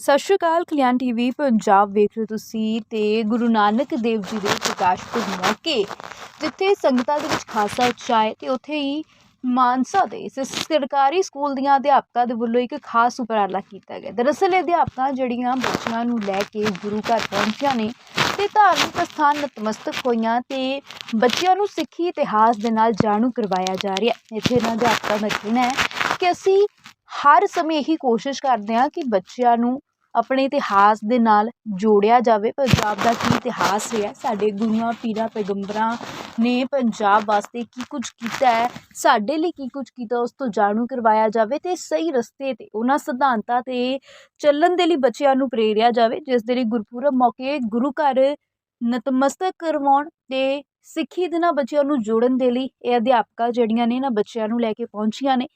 ਸਤਿ ਸ਼੍ਰੀ ਅਕਾਲ ਕਲਿਆਣ ਟੀਵੀ ਪੰਜਾਬ ਵੇਖ ਰਹੇ ਹੋ ਤੁਸੀਂ ਤੇ ਗੁਰੂ ਨਾਨਕ ਦੇਵ ਜੀ ਦੇ ਪ੍ਰਕਾਸ਼ ਪੁਰਬ ਮੌਕੇ, ਜਿੱਥੇ ਸੰਗਤਾਂ ਦੇ ਵਿੱਚ ਖਾਸਾ ਉਤਸ਼ਾਹ ਹੈ ਤੇ ਉੱਥੇ ਹੀ ਮਾਨਸਾ ਦੇ ਇਸ ਸਰਕਾਰੀ ਸਕੂਲ ਦੀਆਂ ਅਧਿਆਪਕਾਂ ਦੇ ਵੱਲੋਂ ਇੱਕ ਖਾਸ ਉਪਰਾਲਾ ਕੀਤਾ ਗਿਆ। ਦਰਅਸਲ ਅਧਿਆਪਕਾਂ ਜਿਹੜੀਆਂ ਬੱਚਿਆਂ ਨੂੰ ਲੈ ਕੇ ਗੁਰੂ ਘਰ ਪਹੁੰਚੀਆਂ ਨੇ ਤੇ ਧਾਰਮਿਕ ਸਥਾਨ ਨਤਮਸਤਕ ਹੋਈਆਂ ਤੇ ਬੱਚਿਆਂ ਨੂੰ ਸਿੱਖੀ ਇਤਿਹਾਸ ਦੇ ਨਾਲ ਜਾਣੂ ਕਰਵਾਇਆ ਜਾ ਰਿਹਾ ਹੈ। ਇੱਥੇ ਇਹਨਾਂ ਅਧਿਆਪਕਾਂ ਦਾ ਕਹਿਣਾ ਹੈ ਕਿ ਅਸੀਂ ਹਰ ਸਮੇਂ ਇਹੀ ਕੋਸ਼ਿਸ਼ ਕਰਦੇ ਹਾਂ ਕਿ ਬੱਚਿਆਂ ਨੂੰ ਆਪਣੇ ਇਤਿਹਾਸ ਦੇ ਨਾਲ ਜੋੜਿਆ ਜਾਵੇ, ਪੰਜਾਬ ਦਾ ਕੀ ਇਤਿਹਾਸ ਰਿਹਾ? ਸਾਡੇ ਗੁਰੂਆਂ, ਪੀਰਾਂ, ਪੈਗੰਬਰਾਂ ਨੇ ਪੰਜਾਬ ਵਾਸਤੇ ਕੀ ਕੁਝ ਕੀਤਾ ਹੈ? ਸਾਡੇ ਲਈ ਕੀ ਕੁਝ ਕੀਤਾ, ਉਸ ਤੋਂ ਜਾਣੂ ਕਰਵਾਇਆ ਜਾਵੇ ਅਤੇ ਸਹੀ ਰਸਤੇ ਤੇ ਉਹਨਾਂ ਸਿਧਾਂਤਾਂ ਤੇ ਚੱਲਣ ਦੇ ਲਈ ਬੱਚਿਆਂ ਨੂੰ ਪ੍ਰੇਰਿਆ ਜਾਵੇ, ਜਿਸ ਦੇ ਲਈ ਗੁਰਪੁਰਬ ਮੌਕੇ ਗੁਰੂ ਘਰ ਨਤਮਸਤਕ ਕਰਵਾਉਣ ਅਤੇ ਸਿੱਖੀ ਦੇ ਨਾਲ ਬੱਚਿਆਂ ਨੂੰ ਜੋੜਨ ਦੇ ਲਈ ਇਹ ਅਧਿਆਪਕਾਂ ਜਿਹੜੀਆਂ ਨੇ ਇਹਨਾਂ ਬੱਚਿਆਂ ਨੂੰ ਲੈ ਕੇ ਪਹੁੰਚੀਆਂ ਨੇ।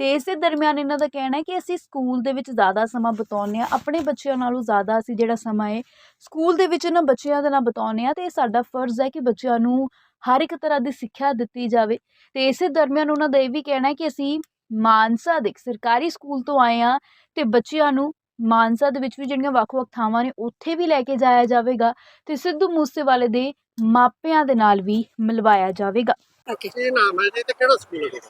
ਤੇ ਇਸੇ ਦਰਮਿਆਨ ਇਹਨਾਂ ਦਾ ਕਹਿਣਾ ਹੈ ਕਿ ਅਸੀਂ ਸਕੂਲ ਦੇ ਵਿੱਚ ਜ਼ਿਆਦਾ ਸਮਾਂ ਬਿਤਾਉਂਦੇ ਹਾਂ, ਆਪਣੇ ਬੱਚਿਆਂ ਨਾਲੋਂ ਜ਼ਿਆਦਾ ਅਸੀਂ ਜਿਹੜਾ ਸਮਾਂ ਹੈ, ਸਕੂਲ ਦੇ ਵਿੱਚ ਇਹਨਾਂ ਬੱਚਿਆਂ ਦੇ ਨਾਲ ਬਿਤਾਉਂਦੇ ਹਾਂ ਤੇ ਇਹ ਸਾਡਾ ਫਰਜ਼ ਹੈ ਕਿ ਬੱਚਿਆਂ ਨੂੰ ਹਰ ਇੱਕ ਤਰ੍ਹਾਂ ਦੀ ਸਿੱਖਿਆ ਦਿੱਤੀ ਜਾਵੇ। ਤੇ ਇਸੇ ਦਰਮਿਆਨ ਉਹਨਾਂ ਦਾ ਇਹ ਵੀ ਕਹਿਣਾ ਹੈ ਕਿ ਅਸੀਂ ਮਾਨਸਾ ਦੇ ਸਰਕਾਰੀ ਸਕੂਲ ਤੋਂ ਆਏ ਹਾਂ ਤੇ ਬੱਚਿਆਂ ਨੂੰ ਮਾਨਸਾ ਦੇ ਵਿੱਚ ਵੀ ਜਿਹੜੀਆਂ ਵੱਖ-ਵੱਖ ਥਾਵਾਂ ਨੇ, ਉੱਥੇ ਵੀ ਲੈ ਕੇ ਜਾਇਆ ਜਾਵੇਗਾ ਤੇ ਸਿੱਧੂ ਮੂਸੇਵਾਲੇ ਦੇ ਮਾਪਿਆਂ ਦੇ ਨਾਲ ਵੀ ਮਿਲਵਾਇਆ ਜਾਵੇਗਾ। ਕੀ ਨਾਮ ਹੈ ਜੀ ਤੇ ਕਿਹੜਾ ਸਕੂਲ ਹੈ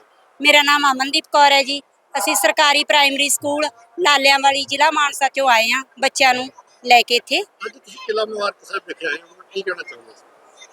ਮੇਰਾ ਨਾਮ ਅਮਨਦੀਪ ਕੌਰ ਹੈ ਜੀ। ਅਸੀਂ ਸਰਕਾਰੀ ਪ੍ਰਾਇਮਰੀ ਸਕੂਲ ਲਾਲਿਆਂ ਵਾਲੀ ਜ਼ਿਲ੍ਹਾ ਮਾਨਸਾ ਚੋਂ ਆਏ ਹਾਂ ਬੱਚਿਆਂ ਨੂੰ ਲੈ ਕੇ ਇੱਥੇ। ਅੱਜ ਤੁਸੀਂ ਕਿਲਾ ਮੁਬਾਰਕ ਸਾਹਿਬ ਵਿਖੇ ਆਏ ਹੋ। ਕੀ ਕਹਿਣਾ ਚਾਹੁੰਦੇ ਹੋ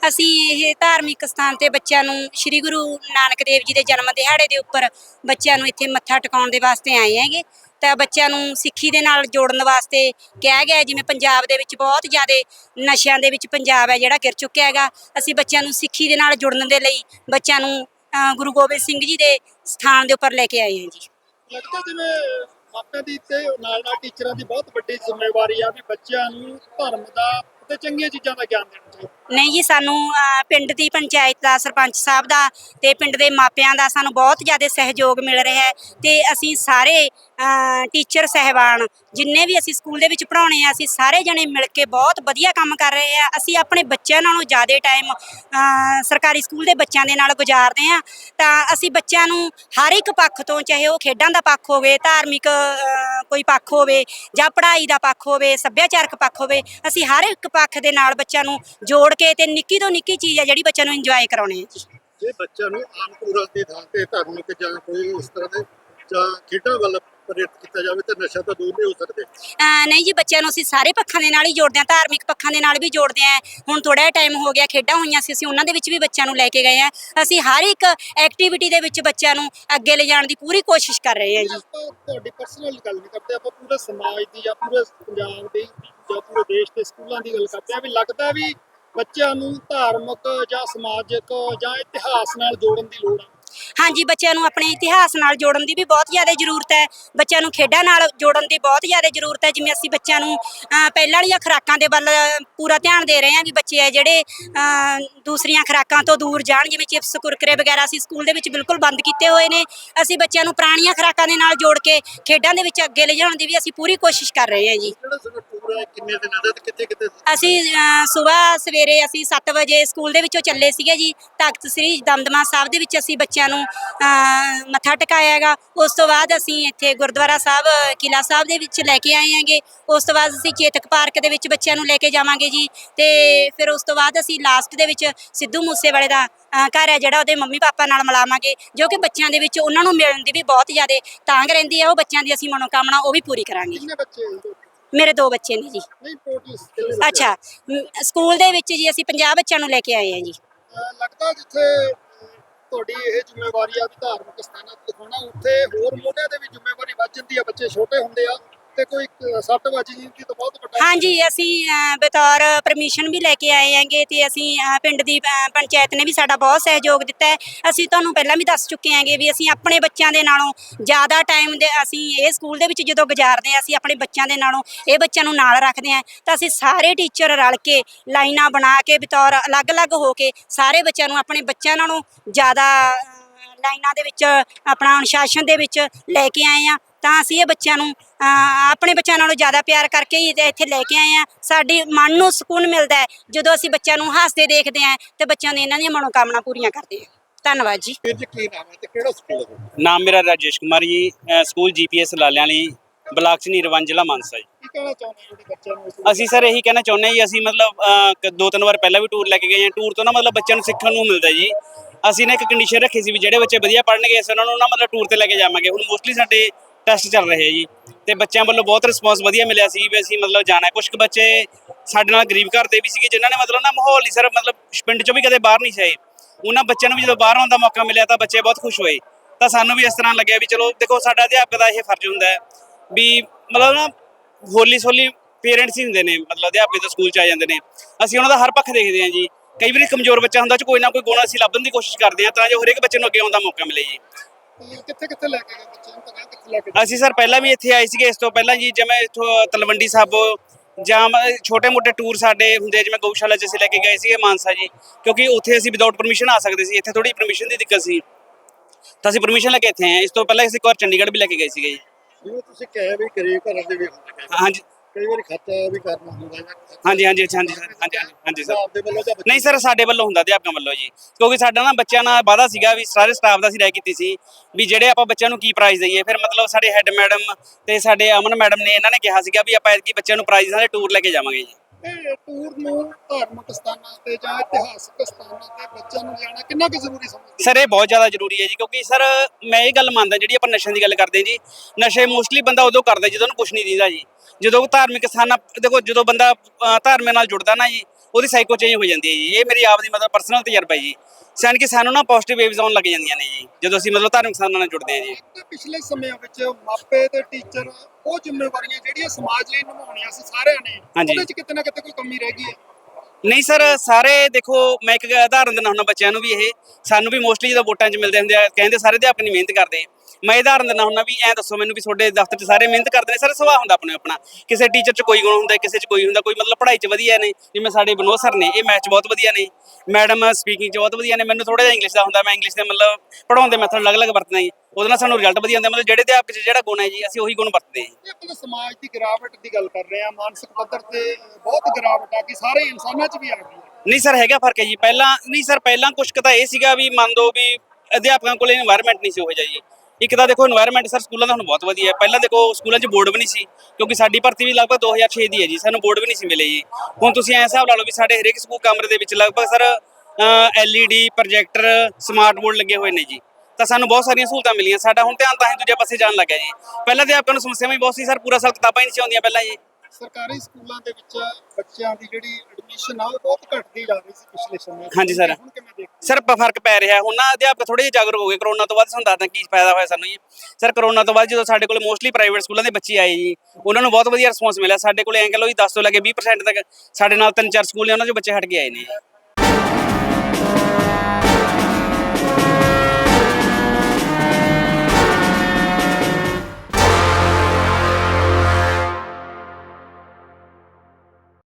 ਅਸੀਂ ਇਹ ਧਾਰਮਿਕ ਸਥਾਨ ਤੇ ਬੱਚਿਆਂ ਨੂੰ ਸ੍ਰੀ ਗੁਰੂ ਨਾਨਕ ਦੇਵ ਜੀ ਦੇ ਜਨਮ ਦਿਹਾੜੇ ਦੇ ਉੱਪਰ ਬੱਚਿਆਂ ਨੂੰ ਇੱਥੇ ਮੱਥਾ ਟਿਕਾਉਣ ਦੇ ਵਾਸਤੇ ਆਏ ਹੈਗੇ। ਤਾਂ ਬੱਚਿਆਂ ਨੂੰ ਸਿੱਖੀ ਦੇ ਨਾਲ ਜੋੜਨ ਵਾਸਤੇ ਕਿਹਾ ਗਿਆ ਜਿਵੇਂ ਪੰਜਾਬ ਦੇ ਵਿੱਚ ਬਹੁਤ ਜ਼ਿਆਦਾ ਨਸ਼ਿਆਂ ਦੇ ਵਿੱਚ ਪੰਜਾਬ ਹੈ ਜਿਹੜਾ ਗਿਰ ਚੁੱਕਿਆ ਹੈਗਾ। ਅਸੀਂ ਬੱਚਿਆਂ ਨੂੰ ਸਿੱਖੀ ਦੇ ਨਾਲ ਜੁੜਨ ਦੇ ਲਈ ਬੱਚਿਆਂ ਨੂੰ ਅ, ਗੁਰੂ ਗੋਬਿੰਦ ਸਿੰਘ ਜੀ ਦੇ ਸਥਾਨ ਦੇ ਉੱਪਰ ਲੈ ਕੇ ਆਏ ਹਾਂ ਜੀ। ਲੱਗਦਾ ਜਿਵੇਂ ਮਾਪਿਆਂ ਦੀ ਤੇ ਨਾਲ ਨਾਲ ਟੀਚਰਾਂ ਦੀ ਬਹੁਤ ਵੱਡੀ ਜ਼ਿੰਮੇਵਾਰੀ ਆ ਵੀ ਬੱਚਿਆਂ ਨੂੰ ਧਰਮ ਦਾ ਤੇ ਚੰਗੀਆਂ ਚੀਜ਼ਾਂ ਦਾ ਗਿਆਨ ਦੇਣਾ ਚਾਹੀਦਾ। ਨਹੀਂ ਜੀ ਸਾਨੂੰ ਅਹ, ਪਿੰਡ ਦੀ ਪੰਚਾਇਤ ਦਾ ਸਰਪੰਚ ਸਾਹਿਬ ਦਾ ਤੇ ਪਿੰਡ ਦੇ ਮਾਪਿਆਂ ਦਾ ਸਾਨੂੰ ਬਹੁਤ ਜ਼ਿਆਦਾ ਸਹਿਯੋਗ ਮਿਲ ਰਿਹਾ ਹੈ ਤੇ ਅਸੀਂ ਸਾਰੇ ਅਹ, ਟੀਚਰ ਸਹਿਬਾਨ ਜਿੰਨੇ ਵੀ ਅਸੀਂ ਸਕੂਲ ਦੇ ਵਿੱਚ ਪੜਾਉਣੇ ਆ ਅਸੀਂ ਸਾਰੇ ਜਣੇ ਮਿਲ ਕੇ ਬਹੁਤ ਵਧੀਆ ਕੰਮ ਕਰ ਰਹੇ ਆ। ਅਸੀਂ ਆਪਣੇ ਬੱਚਿਆਂ ਨਾਲੋਂ ਜ਼ਿਆਦਾ ਟਾਈਮ ਸਰਕਾਰੀ ਸਕੂਲ ਦੇ ਬੱਚਿਆਂ ਦੇ ਨਾਲ ਗੁਜ਼ਾਰਦੇ ਆ। ਤਾਂ ਅਸੀਂ ਬੱਚਿਆਂ ਨੂੰ ਹਰ ਇੱਕ ਪੱਖ ਤੋਂ ਚਾਹੇ ਉਹ ਖੇਡਾਂ ਦਾ ਪੱਖ ਹੋਵੇ ਧਾਰਮਿਕ ਅਹ, ਕੋਈ ਪੱਖ ਹੋਵੇ ਜਾਂ ਪੜ੍ਹਾਈ ਦਾ ਪੱਖ ਹੋਵੇ ਸੱਭਿਆਚਾਰਕ ਪੱਖ ਹੋਵੇ ਅਸੀਂ ਹਰ ਇੱਕ ਪੱਖ ਦੇ ਨਾਲ ਬੱਚਿਆਂ ਨੂੰ ਜੋੜ ਕੇ ਤੇ ਨਿੱਕੀ ਤੋਂ ਨਿੱਕੀ ਚੀਜ਼ ਆ ਜਿਹੜੀ ਬੱਚਿਆਂ ਨੂੰ ਇੰਜੋਏ ਕਰਾਉਣੀ ਹੈ ਜੀ। ਜੇ ਬੱਚਿਆਂ ਨੂੰ ਆਮ ਪੂਰਾ ਦੀ ਥਾਂ ਤੇ ਧਾਰਮਿਕ ਜਾਂ ਕੋਈ ਇਸ ਤਰ੍ਹਾਂ ਦੇ ਜਾਂ ਖੇਡਾਂ ਵੱਲ ਪ੍ਰੇਰਿਤ ਕੀਤਾ ਜਾਵੇ ਤੇ ਨਸ਼ਾ ਤੋਂ ਦੂਰ ਨਹੀਂ ਹੋ ਸਕਦੇ। ਅਹ ਨਹੀਂ ਜੀ ਬੱਚਿਆਂ ਨੂੰ ਅਸੀਂ ਸਾਰੇ ਪੱਖਾਂ ਦੇ ਨਾਲ ਹੀ ਜੋੜਦੇ ਹਾਂ ਧਾਰਮਿਕ ਪੱਖਾਂ ਦੇ ਨਾਲ ਵੀ ਜੋੜਦੇ ਹਾਂ। ਹੁਣ ਥੋੜਾ ਜਿਹਾ ਟਾਈਮ ਹੋ ਗਿਆ ਖੇਡਾਂ ਹੋਈਆਂ ਸੀ ਅਸੀਂ ਉਹਨਾਂ ਦੇ ਵਿੱਚ ਵੀ ਬੱਚਿਆਂ ਨੂੰ ਲੈ ਕੇ ਗਏ ਹਾਂ। ਅਸੀਂ ਹਰ ਇੱਕ ਐਕਟੀਵਿਟੀ ਦੇ ਵਿੱਚ ਬੱਚਿਆਂ ਨੂੰ ਅੱਗੇ ਲਿਜਾਣ ਦੀ ਪੂਰੀ ਕੋਸ਼ਿਸ਼ ਕਰ ਰਹੇ ਹਾਂ ਜੀ। ਆਪਾਂ ਤੁਹਾਡੀ ਪਰਸਨਲ ਗੱਲ ਨਹੀਂ ਕਰਦੇ ਆਪਾਂ ਪੂਰੇ ਸਮਾਜ ਦੀ ਜਾਂ ਪੂਰੇ ਪੰਜਾਬ ਦੀ ਜਾਂ ਪੂਰੇ ਦੇਸ਼ ਦੇ ਸਕੂਲਾਂ ਦੀ ਗੱਲ ਕਰਦੇ ਆ ਵੀ ਲੱਗਦਾ ਵੀ ਬੱਚਿਆਂ ਨੂੰ ਧਾਰਮਿਕ ਜਾਂ ਸਮਾਜਿਕ ਜਾਂ ਇਤਿਹਾਸ ਨਾਲ ਜੋੜਨ ਦੀ ਲੋੜ ਹੈ ਹਾਂਜੀ, ਬੱਚਿਆਂ ਨੂੰ ਆਪਣੇ ਇਤਿਹਾਸ ਨਾਲ ਜੋੜਨ ਦੀ ਵੀ ਬਹੁਤ ਜ਼ਿਆਦਾ ਜ਼ਰੂਰਤ ਹੈ। ਬੱਚਿਆਂ ਨੂੰ ਖੇਡਾਂ ਨਾਲ ਜੋੜਨ ਦੀ ਬਹੁਤ ਜ਼ਿਆਦਾ ਜ਼ਰੂਰਤ ਹੈ। ਜਿਵੇਂ ਅਸੀਂ ਬੱਚਿਆਂ ਨੂੰ ਪਹਿਲਾਂ ਵਾਲੀਆਂ ਖੁਰਾਕਾਂ ਦੇ ਵੱਲ ਪੂਰਾ ਧਿਆਨ ਦੇ ਰਹੇ ਹਾਂ ਵੀ ਬੱਚੇ ਆ ਜਿਹੜੇ ਦੂਸਰੀਆਂ ਖੁਰਾਕਾਂ ਤੋਂ ਦੂਰ ਜਾਣ, ਜਿਵੇਂ ਚਿਪਸ, ਕੁਰਕਰੇ ਵਗੈਰਾ ਅਸੀਂ ਸਕੂਲ ਦੇ ਵਿੱਚ ਬਿਲਕੁਲ ਬੰਦ ਕੀਤੇ ਹੋਏ ਨੇ। ਅਸੀਂ ਬੱਚਿਆਂ ਨੂੰ ਪੁਰਾਣੀਆਂ ਖੁਰਾਕਾਂ ਦੇ ਨਾਲ ਜੋੜ ਕੇ ਖੇਡਾਂ ਦੇ ਵਿੱਚ ਅੱਗੇ ਲਿਜਾਉਣ ਦੀ ਵੀ ਅਸੀਂ ਪੂਰੀ ਕੋਸ਼ਿਸ਼ ਕਰ ਰਹੇ ਹਾਂ ਜੀ। ਜਿਹੜਾ ਸਾਡਾ ਟੂਰ ਹੈ ਕਿੰਨੇ ਦਿਨਾਂ ਦਾ ਤੇ ਕਿੱਥੇ ਕਿੱਥੇ ਅਸੀਂ ਸਵੇਰ ਸਵੇਰੇ ਅਸੀਂ 7 ਵਜੇ ਸਕੂਲ ਦੇ ਵਿੱਚੋਂ ਚੱਲੇ ਸੀਗੇ ਜੀ। ਤਖਤ ਸ੍ਰੀ ਦਮਦਮਾ ਸਾਹਿਬ ਦੇ ਵਿੱਚ ਅਸੀਂ ਬੱਚਿਆਂ ਨੂੰ ਮੱਥਾ ਟਿਕਾਇਆ ਹੈਗਾ ਉਸ ਤੋਂ ਬਾਅਦ ਅਸੀਂ ਇੱਥੇ ਗੁਰਦੁਆਰਾ ਸਾਹਿਬ ਕਿਲਾ ਸਾਹਿਬ ਦੇ ਵਿੱਚ ਲੈ ਕੇ ਆਏ ਹਾਂਗੇ ਉਸ ਤੋਂ ਬਾਅਦ ਅਸੀਂ ਚੇਤਕ ਪਾਰਕ ਦੇ ਵਿੱਚ ਬੱਚਿਆਂ ਨੂੰ ਲੈ ਕੇ ਜਾਵਾਂਗੇ ਜੀ। ਤੇ ਫਿਰ ਉਸ ਤੋਂ ਬਾਅਦ ਅਸੀਂ ਲਾਸਟ ਦੇ ਵਿੱਚ ਸਿੱਧੂ ਮੂਸੇਵਾਲੇ ਦਾ ਘਰ ਹੈ ਜਿਹੜਾ ਉਹਦੇ ਮੰਮੀ ਪਾਪਾ ਨਾਲ ਮਿਲਾਵਾਂਗੇ ਜੋ ਕਿ ਬੱਚਿਆਂ ਦੇ ਵਿੱਚ ਉਹਨਾਂ ਨੂੰ ਮਿਲਣ ਦੀ ਵੀ ਬਹੁਤ ਜ਼ਿਆਦਾ ਤਾਂਗ ਰਹਿੰਦੀ ਹੈ। ਉਹ ਬੱਚਿਆਂ ਦੀ ਅਸੀਂ ਮਨੋਕਾਮਨਾ ਉਹ ਵੀ ਪੂਰੀ ਕਰਾਂਗੇ ਕਿੰਨੇ ਬੱਚੇ? ਮੇਰੇ ਦੋ ਬੱਚੇ ਨੇ ਜੀ ਨਹੀਂ ਟੋਟਲ ਕਿੰਨੇ ਬੱਚੇ? ਅੱਛਾ ਮ, ਸਕੂਲ ਦੇ ਵਿੱਚ ਜੀ ਅਸੀਂ 50 ਬੱਚਿਆਂ ਨੂੰ ਲੈ ਕੇ ਆਏ ਹਾਂ ਜੀ ਅਹ ਲੱਗਦਾ ਜਿੱਥੇ ਅਹ, ਤੁਹਾਡੀ ਇਹ ਜ਼ਿੰਮੇਵਾਰੀ ਆ ਵੀ ਧਾਰਮਿਕ ਸਥਾਨਾਂ ਤੇ ਹੋਣਾ ਉੱਥੇ ਹੋਰ ਮੋਢਿਆਂ ਦੇ ਵੀ ਜ਼ਿੰਮੇਵਾਰੀ ਵੱਧ ਜਾਂਦੀ ਆ ਬੱਚੇ ਛੋਟੇ ਹੁੰਦੇ ਆ ਤਾਂ ਬਹੁਤ ਵੱਡਾ ਹਾਂਜੀ ਅਸੀਂ ਅ, ਬਤੌਰ ਪਰਮਿਸ਼ਨ ਵੀ ਲੈ ਕੇ ਆਏ ਹਾਂਗੇ ਤੇ ਅਸੀਂ ਅ, ਪਿੰਡ ਦੀ ਅ, ਪੰਚਾਇਤ ਨੇ ਵੀ ਸਾਡਾ ਬਹੁਤ ਸਹਿਯੋਗ ਦਿੱਤਾ ਹੈ। ਅਸੀਂ ਤੁਹਾਨੂੰ ਪਹਿਲਾਂ ਵੀ ਦੱਸ ਚੁੱਕੇ ਹਾਂਗੇ ਵੀ ਅਸੀਂ ਆਪਣੇ ਬੱਚਿਆਂ ਦੇ ਨਾਲੋਂ ਜ਼ਿਆਦਾ ਟਾਈਮ ਦੇ ਅਸੀਂ ਇਹ ਸਕੂਲ ਦੇ ਵਿੱਚ ਜਦੋਂ ਗੁਜ਼ਾਰਦੇ ਹਾਂ ਅਸੀਂ ਆਪਣੇ ਬੱਚਿਆਂ ਦੇ ਨਾਲੋਂ ਇਹ ਬੱਚਿਆਂ ਨੂੰ ਨਾਲ ਰੱਖਦੇ ਹਾਂ। ਤਾਂ ਅਸੀਂ ਸਾਰੇ ਟੀਚਰ ਰਲ ਕੇ ਲਾਈਨਾਂ ਬਣਾ ਕੇ ਬਤੌਰ ਅਲੱਗ-ਅਲੱਗ ਹੋ ਕੇ ਸਾਰੇ ਬੱਚਿਆਂ ਨੂੰ ਆਪਣੇ ਬੱਚਿਆਂ ਨਾਲੋਂ ਜ਼ਿਆਦਾ ਅ, ਲਾਈਨਾਂ ਦੇ ਵਿੱਚ ਆਪਣਾ ਅਨੁਸ਼ਾਸਨ ਦੇ ਵਿੱਚ ਲੈ ਕੇ ਆਏ ਆ ਤਾਂ ਅਸੀਂ ਇਹ ਬੱਚਿਆਂ ਨੂੰ ਆਪਣੇ ਬੱਚਿਆਂ ਨਾਲੋਂ ਜ਼ਿਆਦਾ ਪਿਆਰ ਕਰਕੇ ਹੀ ਇੱਥੇ ਲੈ ਕੇ ਆਏ ਆ ਸਾਡੀ ਮਨ ਨੂੰ ਸਕੂਨ ਮਿਲਦਾ ਹੈ ਜਦੋਂ ਅਸੀਂ ਬੱਚਿਆਂ ਨੂੰ ਹੱਸਦੇ ਦੇਖਦੇ ਆ ਤੇ ਬੱਚਿਆਂ ਦੇ ਇਹਨਾਂ ਦੀਆਂ ਮਨੋਕਾਮਨਾ ਪੂਰੀਆਂ ਕਰਦੇ ਆ ਧੰਨਵਾਦ ਜੀ। ਕੀ ਨਾਮ ਹੈ ਤੇ ਕਿਹੜਾ ਸਕੂਲ ਹੈ? ਨਾਮ ਮੇਰਾ ਰਾਜੇਸ਼ ਕੁਮਾਰ ਜੀ ਸਕੂਲ ਜੀਪੀਐਸ ਲਾਲਿਆਂ ਵਾਲੀ ਬਲਾਕ ਚ ਨੀਰਵਨ ਜ਼ਿਲ੍ਹਾ ਮਾਨਸਾ ਜੀ। ਕੀ ਕਹਿਣਾ ਚਾਹੁੰਦੇ ਹੋ ਜਿਹੜੇ ਬੱਚਿਆਂ ਨੂੰ ਇਸ ਅਸੀਂ ਸਰ ਇਹੀ ਕਹਿਣਾ ਚਾਹੁੰਦੇ ਹਾਂ ਜੀ ਅਸੀਂ ਮਤਲਬ ਦੋ ਤਿੰਨ ਵਾਰ ਪਹਿਲਾਂ ਵੀ ਟੂਰ ਲੈ ਕੇ ਗਏ ਹਾਂ। ਟੂਰ ਤੋਂ ਨਾ ਮਤਲਬ ਬੱਚਿਆਂ ਨੂੰ ਸਿੱਖਣ ਨੂੰ ਮਿਲਦਾ ਜੀ। ਅਸੀਂ ਨੇ ਇੱਕ ਕੰਡੀਸ਼ਨ ਰੱਖੀ ਸੀ ਵੀ ਜਿਹੜੇ ਬੱਚੇ ਵਧੀਆ ਪੜ੍ਹਨਗੇ ਅਸੀਂ ਉਹਨਾਂ ਨੂੰ ਨਾ ਮਤਲਬ ਟੂਰ ਤੇ ਲੈ ਕੇ ਜਾਵਾਂਗੇ। ਹੁਣ ਮੋਸਟਲੀ ਸਾਡੇ ਟੈਸਟ ਚੱਲ ਰਹੇ ਆ ਜੀ। ਤੇ ਬੱਚਿਆਂ ਵੱਲੋਂ ਬਹੁਤ ਰਿਸਪੌਂਸ ਵਧੀਆ ਮਿਲਿਆ ਸੀ ਵੀ ਅਸੀਂ ਮਤਲਬ ਜਾਣਾ ਹੈ। ਕੁਝ ਕੁ ਬੱਚੇ ਸਾਡੇ ਨਾਲ ਗਰੀਬ ਘਰ ਦੇ ਵੀ ਸੀਗੇ, ਜਿਨ੍ਹਾਂ ਨੇ ਮਤਲਬ ਨਾ ਮਾਹੌਲ ਨਹੀਂ ਸਰ ਮਤਲਬ ਪਿੰਡ ਚੋਂ ਵੀ ਕਦੇ ਬਾਹਰ ਨਹੀਂ ਸੀ ਉਹਨਾਂ ਬੱਚਿਆਂ ਨੂੰ ਵੀ ਜਦੋਂ ਬਾਹਰ ਆਉਣ ਦਾ ਮੌਕਾ ਮਿਲਿਆ ਤਾਂ ਬੱਚੇ ਬਹੁਤ ਖੁਸ਼ ਹੋਏ। ਤਾਂ ਸਾਨੂੰ ਵੀ ਇਸ ਤਰ੍ਹਾਂ ਲੱਗਿਆ ਵੀ ਚਲੋ ਦੇਖੋ, ਸਾਡਾ ਅਧਿਆਪਕ ਦਾ ਇਹ ਫਰਜ਼ ਹੁੰਦਾ ਹੈ ਵੀ ਮਤਲਬ ਨਾ ਹੋਲੀ ਸੋਲੀ ਪੇਰੈਂਟਸ ਹੀ ਹੁੰਦੇ ਨੇ, ਮਤਲਬ ਅਧਿਆਪਕ ਜਦੋਂ ਸਕੂਲ ਚ ਆ ਜਾਂਦੇ ਨੇ। ਅਸੀਂ ਉਹਨਾਂ ਦਾ ਹਰ ਪੱਖ ਦੇਖਦੇ ਹਾਂ ਜੀ। ਕਈ ਵਾਰੀ ਕਮਜ਼ੋਰ ਬੱਚਾ ਹੁੰਦਾ, ਚ ਕੋਈ ਨਾ ਕੋਈ ਗੁਣ ਅਸੀਂ ਲੱਭਣ ਦੀ ਕੋਸ਼ਿਸ਼ ਕਰਦੇ ਹਾਂ ਤਾਂ ਜੋ ਹਰੇਕ ਬੱਚੇ ਨੂੰ ਅੱਗੇ ਆਉਣ ਦਾ ਮੌਕਾ ਮਿਲੇ ਜੀ। ਕਿੱਥੇ ਕਿੱਥੇ ਲੈ ਕੇ ਗਏ ਬੱਚਿਆਂ ਨੂੰ ਤਾਂ ਕਹਿੰਦੇ ਕਿੱਥੇ ਲੈ ਕੇ ਗਏ? ਅਸੀਂ ਸਰ ਪਹਿਲਾਂ ਵੀ ਇੱਥੇ ਆਏ ਸੀਗੇ ਇਸ ਤੋਂ ਪਹਿਲਾਂ ਜੀ ਜਿਵੇਂ ਇੱਥੋਂ ਤਲਵੰਡੀ ਸਾਬੋ ਜਾਂ ਛੋਟੇ ਮੋਟੇ ਟੂਰ ਸਾਡੇ ਹੁੰਦੇ ਆ, ਜਿਵੇਂ ਗਊਸ਼ਾਲਾ ਚ ਅਸੀਂ ਲੈ ਕੇ ਗਏ ਸੀਗੇ ਮਾਨਸਾ ਜੀ ਕਿਉਂਕਿ ਉੱਥੇ ਅਸੀਂ ਵਿਦਆਊਟ ਪਰਮਿਸ਼ਨ ਆ ਸਕਦੇ ਸੀ ਇੱਥੇ ਥੋੜੀ ਪਰਮਿਸ਼ਨ ਦੀ ਦਿੱਕਤ ਸੀ। ਤਾਂ ਅਸੀਂ ਪਰਮਿਸ਼ਨ ਲੈ ਕੇ ਇੱਥੇ ਆਏ ਇਸ ਤੋਂ ਪਹਿਲਾਂ ਅਸੀਂ ਇੱਕ ਵਾਰ ਚੰਡੀਗੜ੍ਹ ਵੀ ਲੈ ਕੇ ਗਏ ਸੀਗੇ ਜੀ। ਜਿਵੇਂ ਤੁਸੀਂ ਕਹੇ ਵੀ ਗਰੀਬ ਘਰਾਂ ਦੇ ਵੀ ਹੁੰਦੇ ਨੇ ਹਾਂਜੀ ਕਈ ਵਾਰੀ ਖਰਚਾ ਵੀ ਕਰਨਾ ਹੁੰਦਾ ਹੈ ਹਾਂਜੀ ਹਾਂਜੀ ਹਾਂਜੀ ਸਰ ਹਾਂਜੀ ਹਾਂਜੀ ਹਾਂਜੀ ਸਰ। ਆਪਦੇ ਵੱਲੋਂ ਜਾਂ ਨਹੀਂ ਸਰ ਸਾਡੇ ਵੱਲੋਂ ਹੁੰਦਾ ਅਧਿਆਪਕਾਂ ਵੱਲੋਂ ਜੀ। ਕਿਉਂਕਿ ਸਾਡਾ ਨਾ ਬੱਚਿਆਂ ਨਾਲ ਵਾਅਦਾ ਸੀਗਾ ਵੀ ਸਾਰੇ ਸਟਾਫ ਦਾ ਅਸੀਂ ਰਾਏ ਕੀਤੀ ਸੀ ਵੀ ਜਿਹੜੇ ਆਪਾਂ ਬੱਚਿਆਂ ਨੂੰ ਕੀ ਪ੍ਰਾਈਜ਼ ਦਈਏ ਫਿਰ ਮਤਲਬ ਸਾਡੇ ਹੈੱਡ ਮੈਡਮ ਤੇ ਸਾਡੇ ਅਮਨ ਮੈਡਮ ਨੇ ਇਹਨਾਂ ਨੇ ਕਿਹਾ ਸੀਗਾ ਵੀ ਆਪਾਂ ਐਤਕੀ ਬੱਚਿਆਂ ਨੂੰ ਪ੍ਰਾਈਜ਼ ਦੇ ਟੂਰ ਲੈ ਕੇ ਜਾਵਾਂਗੇ ਜੀ। ਇਹ ਟੂਰ ਨੂੰ ਧਾਰਮਿਕ ਸਥਾਨਾਂ ਤੇ ਜਾਂ ਇਤਿਹਾਸਕ ਸਥਾਨਾਂ ਤੇ ਬੱਚਿਆਂ ਨੂੰ ਜਾਣਾ ਕਿੰਨਾ ਕੁ ਜ਼ਰੂਰੀ ਸਮਝਦੇ ਸਰ ਇਹ ਬਹੁਤ ਜ਼ਿਆਦਾ ਜ਼ਰੂਰੀ ਹੈ ਜੀ ਕਿਉਂਕਿ ਸਰ ਮੈਂ ਇਹ ਗੱਲ ਮੰਨਦਾ ਜਿਹੜੀ ਆਪਾਂ ਨਸ਼ਿਆਂ ਦੀ ਗੱਲ ਕਰਦੇ ਹਾਂ ਜੀ। ਨਸ਼ੇ ਮੋਸਟਲੀ ਬੰਦਾ ਉਦੋਂ ਕਰਦਾ ਜਦੋਂ ਉਹਨੂੰ ਕੁਝ ਨਹੀਂ ਦਿੰਦਾ ਜੀ। ਜਦੋਂ ਧਾਰਮਿਕ ਸਥਾਨਾਂ ਦੇਖੋ ਜਦੋਂ ਬੰਦਾ ਅਹ, ਧਾਰਮਿਕ ਨਾਲ ਜੁੜਦਾ ਨਾ ਜੀ ਉਹਦੀ ਸਾਈਕੋ ਚੇਂਜ ਹੋ ਜਾਂਦੀ ਹੈ ਜੀ। ਇਹ ਮੇਰੀ ਆਪ ਦੀ ਮਤਲਬ ਪਰਸਨਲ ਤਜਰਬਾ ਹੈ ਜੀ। ਸਨ ਕਿ ਸਾਨੂੰ ਨਾ ਪੋਜ਼ਿਟਿਵ ਵੇਵਸ ਆਉਣ ਲੱਗ ਜਾਂਦੀਆਂ ਨੇ ਜੀ। ਜਦੋਂ ਅਸੀਂ ਮਤਲਬ ਧਾਰਮਿਕ ਸਥਾਨਾਂ ਨਾਲ ਜੁੜਦੇ ਹਾਂ ਜੀ। ਪਿਛਲੇ ਸਮਿਆਂ ਵਿੱਚ ਮਾਪੇ ਤੇ ਟੀਚਰ ਉਹ ਜ਼ਿੰਮੇਵਾਰੀਆਂ ਜਿਹੜੀਆਂ ਸਮਾਜ ਲਈ ਨਿਭਾਉਣੀਆਂ ਸੀ ਸਾਰਿਆਂ ਨੇ। ਉਹਦੇ 'ਚ ਕਿਤੇ ਨਾ ਕਿਤੇ ਕੋਈ ਕਮੀ ਰਹਿ ਗਈ ਹੈ? ਨਹੀਂ ਸਰ ਸਾਰੇ ਦੇਖੋ ਮੈਂ ਇੱਕ ਉਦਾਹਰਨ ਦਿੰਦਾ ਹੁੰਦਾ ਬੱਚਿਆਂ ਨੂੰ ਵੀ ਇਹ। ਸਾਨੂੰ ਵੀ ਮੋਸਟਲੀ ਜਦੋਂ ਵੋਟਾਂ 'ਚ ਮਿਲਦੇ ਹੁੰਦੇ ਆ ਕਹਿੰਦੇ ਸਾਰੇ ਅਧਿਆਪਕ ਨਹੀਂ ਮਿਹਨਤ ਕਰਦੇ। ਮੈਂ ਉਦਾਹਰਨ ਦਿੰਦਾ ਹੁੰਦਾ ਵੀ ਐਂ ਦੱਸੋ ਮੈਨੂੰ ਵੀ ਤੁਹਾਡੇ ਦਫ਼ਤਰ 'ਚ ਸਾਰੇ ਮਿਹਨਤ ਕਰਦੇ ਨੇ ਸਾਰੇ ਸੁਭਾਅ ਹੁੰਦਾ ਆਪਣੇ ਆਪਣਾ। ਕਿਸੇ ਟੀਚਰ 'ਚ ਕੋਈ ਗੁਣ ਹੁੰਦਾ ਕਿਸੇ 'ਚ ਕੋਈ ਹੁੰਦਾ ਕੋਈ ਮਤਲਬ ਪੜ੍ਹਾਈ 'ਚ ਵਧੀਆ ਨੇ ਜਿਵੇਂ ਸਾਡੇ ਬਨੋਦ ਸਰ ਨੇ ਇਹ ਮੈਚ ਬਹੁਤ ਵਧੀਆ ਨੇ। ਮੈਡਮ ਸਪੀਕਿੰਗ 'ਚ ਬਹੁਤ ਵਧੀਆ ਨੇ ਮੈਨੂੰ ਥੋੜਾ ਜਿਹਾ ਇੰਗਲਿਸ਼ ਦਾ ਹੁੰਦਾ ਮੈਂ ਇੰਗਲਿਸ਼ ਦੇ ਮਤਲਬ ਪੜਾਉਣ ਦੇ ਮੈਥਡ ਅਲੱਗ-ਅਲੱਗ ਵਰਤਣਾ ਜੀ। ਉਹਦੇ ਨਾਲ ਸਾਨੂੰ ਰਿਜ਼ਲਟ ਵਧੀਆ ਆਉਂਦਾ ਮਤਲਬ ਜਿਹੜੇ ਅਧਿਆਪਕ 'ਚ ਜਿਹੜਾ ਗੁਣ ਹੈ ਜੀ ਅਸੀਂ ਉਹੀ ਗੁਣ ਵਰਤਦੇ ਹਾਂ ਆਪਾਂ ਸਮਾਜ ਦੀ ਗਿਰਾਵਟ ਦੀ ਗੱਲ ਕਰ ਰਹੇ ਆ ਮਾਨਸਿਕ ਪੱਧਰ ਤੇ ਬਹੁਤ ਗਿਰਾਵਟ ਆ ਕਿ ਸਾਰੇ ਇਨਸਾਨਾਂ 'ਚ ਵੀ ਆ ਗਈ ਨਹੀਂ ਸਰ ਹੈਗਾ ਫ਼ਰਕ ਹੈ ਜੀ। ਪਹਿਲਾਂ ਨਹੀਂ ਸਰ ਪਹਿਲਾਂ ਕੁਝ ਕਦਾ ਇਹ ਸੀਗਾ ਵੀ ਮੰਨ ਦੋ ਵੀ ਅਧਿਆਪਕਾਂ ਕੋਲੇ এনवायरमेंट ਨਹੀਂ ਸੀ ਉਹ ਜਾਈ ਇੱਕ ਤਾਂ ਦੇਖੋ এনवायरमेंट ਸਰ ਸਕੂਲਾਂ ਦਾ ਹੁਣ ਬਹੁਤ ਵਧੀਆ ਹੈ। ਪਹਿਲਾਂ ਦੇਖੋ ਸਕੂਲਾਂ 'ਚ ਬੋਰਡ ਵੀ ਨਹੀਂ ਸੀ, ਕਿਉਂਕਿ ਸਾਡੀ ਭਰਤੀ ਵੀ ਲਗਭਗ 2006 ਦੀ ਹੈ ਜੀ, ਸਾਨੂੰ ਬੋਰਡ ਵੀ ਨਹੀਂ ਸੀ ਮਿਲੇ ਜੀ। ਹੁਣ ਤੁਸੀਂ ਐਂ ਹਿਸਾਬ ਲਾ ਲਓ ਵੀ ਸਾਡੇ ਹਰੇਕ ਸਕੂਲ ਕਮਰੇ ਦੇ ਵਿੱਚ ਲਗਭਗ sir LED projector smart board ਲੱਗੇ ਹੋਏ ਨੇ ਜੀ। ਤਾਂ ਸਾਨੂੰ ਬਹੁਤ ਸਾਰੀਆਂ ਸਹੂਲਤਾਂ ਮਿਲੀਆਂ। ਸਾਡਾ ਹੁਣ ਧਿਆਨ ਤਾਂ ਹੀ ਦੂਜੇ ਪਾਸੇ ਜਾਣ ਲੱਗਾ ਜੀ। ਪਹਿਲਾਂ ਤੇ ਆਪਾਂ ਨੂੰ ਸਮੱਸਿਆਵਾਂ ਵੀ ਬਹੁਤ ਸੀ ਸਰ, ਪੂਰਾ ਸਾਲ ਕਿਤਾਬਾਂ ਹੀ ਨਹੀਂ ਆਉਂਦੀਆਂ ਪਹਿਲਾਂ ਜੀ। ਸਰਕਾਰੀ ਸਕੂਲਾਂ ਦੇ ਵਿੱਚ ਬੱਚਿਆਂ ਦੀ ਜਿਹੜੀ ਐਡਮਿਸ਼ਨ ਆ ਉਹ ਬਹੁਤ ਘਟਦੀ ਜਾ ਰਹੀ ਸੀ ਪਿਛਲੇ ਸਮੇਂ। ਹਾਂਜੀ ਸਰ। ਹੁਣ ਕਿਵੇਂ ਦੇਖ ਸਰ ਫ਼ਰਕ ਪੈ ਰਿਹਾ। ਹੁਣ ਨਾ ਅਧਿਆਪਕ ਥੋੜੇ ਜਿਹੇ ਜਾਗਰੂਕ ਹੋ ਗਏ। ਕਰੋਨਾ ਤੋਂ ਬਾਅਦ ਦੱਸਦਾ ਕੀ ਫਾਇਦਾ ਹੋਇਆ ਸਾਨੂੰ। ਜੀ ਸਰ ਕਰੋਨਾ ਤੋਂ ਬਾਅਦ ਜਦੋਂ ਸਾਡੇ ਕੋਲ ਮੋਸਟਲੀ ਪ੍ਰਾਈਵੇਟ ਸਕੂਲਾਂ ਦੇ ਬੱਚੇ ਆਏ ਜੀ ਉਹਨਾਂ ਨੂੰ ਬਹੁਤ ਵਧੀਆ ਰਿਸਪੌਂਸ ਮਿਲਿਆ। ਸਾਡੇ ਕੋਲ ਐਂ ਕਹ ਲਓ ਜੀ 10 ਤੋਂ ਲੈ ਕੇ 20% ਤੱਕ ਸਾਡੇ ਨਾਲ ਤਿੰਨ ਚਾਰ ਸਕੂਲ ਨੇ ਉਹਨਾਂ ਚੋਂ ਬੱਚੇ ਹਟ ਕੇ ਆਏ ਨੇ।